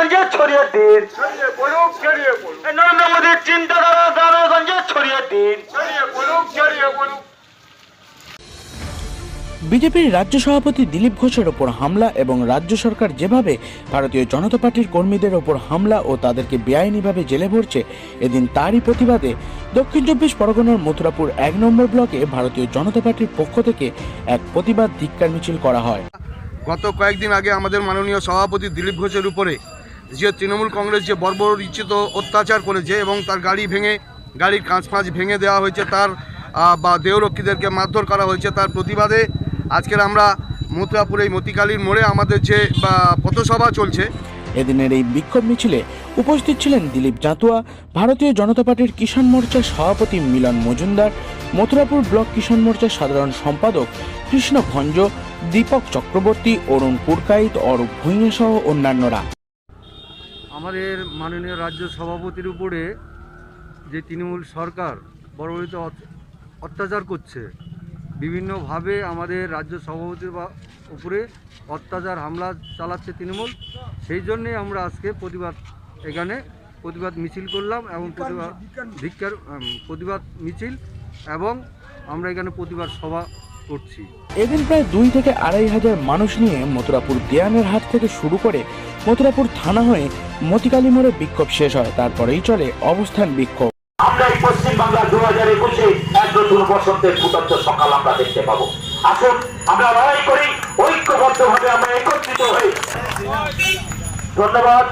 গঞ্জে ছড়িয়ে দিন। ছড়িয়ে পড়ুক ছড়িয়ে পড়ুক এই নরেন্দ্র মোদীর চিন্তাধারা গ্রামে গঞ্জে ছড়িয়ে দিন। বিজেপির রাজ্য সভাপতি দিলীপ ঘোষের ওপর হামলা এবং রাজ্য সরকার যেভাবে ভারতীয় জনতা পার্টির কর্মীদের ওপর হামলা ও তাদেরকে বেআইনিভাবে জেলে ভরছে এদিন তারই প্রতিবাদে দক্ষিণ চব্বিশ পরগনার মথুরাপুর এক নম্বর ব্লকে ভারতীয় জনতা পার্টির পক্ষ থেকে এক প্রতিবাদ ধিক্কার মিছিল করা হয়। গত কয়েকদিন আগে আমাদের মাননীয় সভাপতি দিলীপ ঘোষের উপরে যে তৃণমূল কংগ্রেস যে বর্বরিচিত অত্যাচার করেছে এবং তার গাড়ি ভেঙে, গাড়ির কাঁচ ফাঁচ ভেঙে দেওয়া হয়েছে, তার বা দেহরক্ষীদেরকে মারধর করা হয়েছে তার প্রতিবাদে। আজকের আমরা মথুরাপুর এই মতিকালীর মোড়ে আমাদের যে পথসভা চলছে। এদিনের এই বিক্ষোভ মিছিলে উপস্থিত ছিলেন দিলীপ জাতুয়া, ভারতীয় জনতা পার্টির কিষাণ মোর্চার সভাপতি মিলন মজুমদার, মথুরাপুর ব্লক কিষাণ মোর্চার সাধারণ সম্পাদক কৃষ্ণ ভঞ্জ, দীপক চক্রবর্তী, অরুণ পুরকাইত, অরূপ ভূঁইয়া সহ অন্যান্যরা। আমাদের মাননীয় রাজ্য সভাপতির উপরে যে তৃণমূল সরকার অত- অত্যাচার করছে বিভিন্নভাবে আমাদের রাজ্য সভাপতির বা- উপরে অত্যাচার হামলা চালাচ্ছে তৃণমূল সেই জন্যে আমরা আজকে প্রতিবাদ এখানে প্রতিবাদ মিছিল করলাম এবং প্রতিবাদ উম, প্রতিবাদ মিছিল এবং আমরা এখানে প্রতিবাদ সভা করছি। এদিন প্রায় দুই থেকে আড়াই হাজার মানুষ নিয়ে মথুরাপুর দেয়ানের হাট থেকে শুরু করে মথুরাপুর থানা হয়ে মতিকালী মোড়ে বিক্ষোভ শেষ হয় তারপরেই চলে অবস্থান বিক্ষোভ। আমরা এই পশ্চিমবাংলা দু হাজার একুশে এক নতুন বসন্তের ফুটন্ত সকাল আমরা দেখতে পাবো। আসুন আমরা লড়াই করি ঐক্যবদ্ধভাবে আমরা একত্রিত হই। ধন্যবাদ।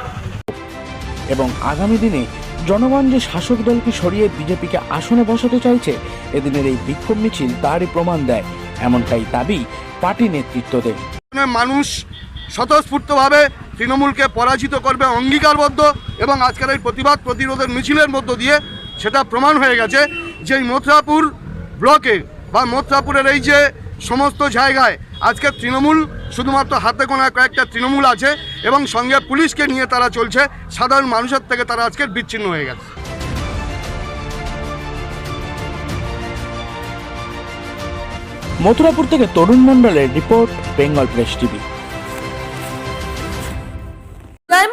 এবং আগামী দিনে জনগণ যে শাসক দলকে সরিয়ে বিজেপিকে আসনে বসাতে চাইছে এদিনের এই বিক্ষোভ মিছিল তারই প্রমাণ দেয় এমনটাই দাবি পার্টি নেতৃত্ব নেতৃত্বদের। মানুষ স্বতঃস্ফূর্তভাবে তৃণমূলকে পরাজিত করবে, অঙ্গীকারবদ্ধ এবং আজকের এই প্রতিবাদ প্রতিরোধের মিছিলের মধ্য দিয়ে সেটা প্রমাণ হয়ে গেছে যে মথুরাপুর ব্লকে বা মথুরাপুরের এই যে সমস্ত জায়গায় আজকে তৃণমূল শুধুমাত্র হাতে গোনা কয়েকটা তৃণমূল আছে এবং সঙ্গে পুলিশকে নিয়ে তারা চলছে, সাধারণ মানুষের থেকে তারা আজকে বিচ্ছিন্ন হয়ে গেছে। মথুরাপুর থেকে তরুণ মণ্ডলের report, Bengal press TV.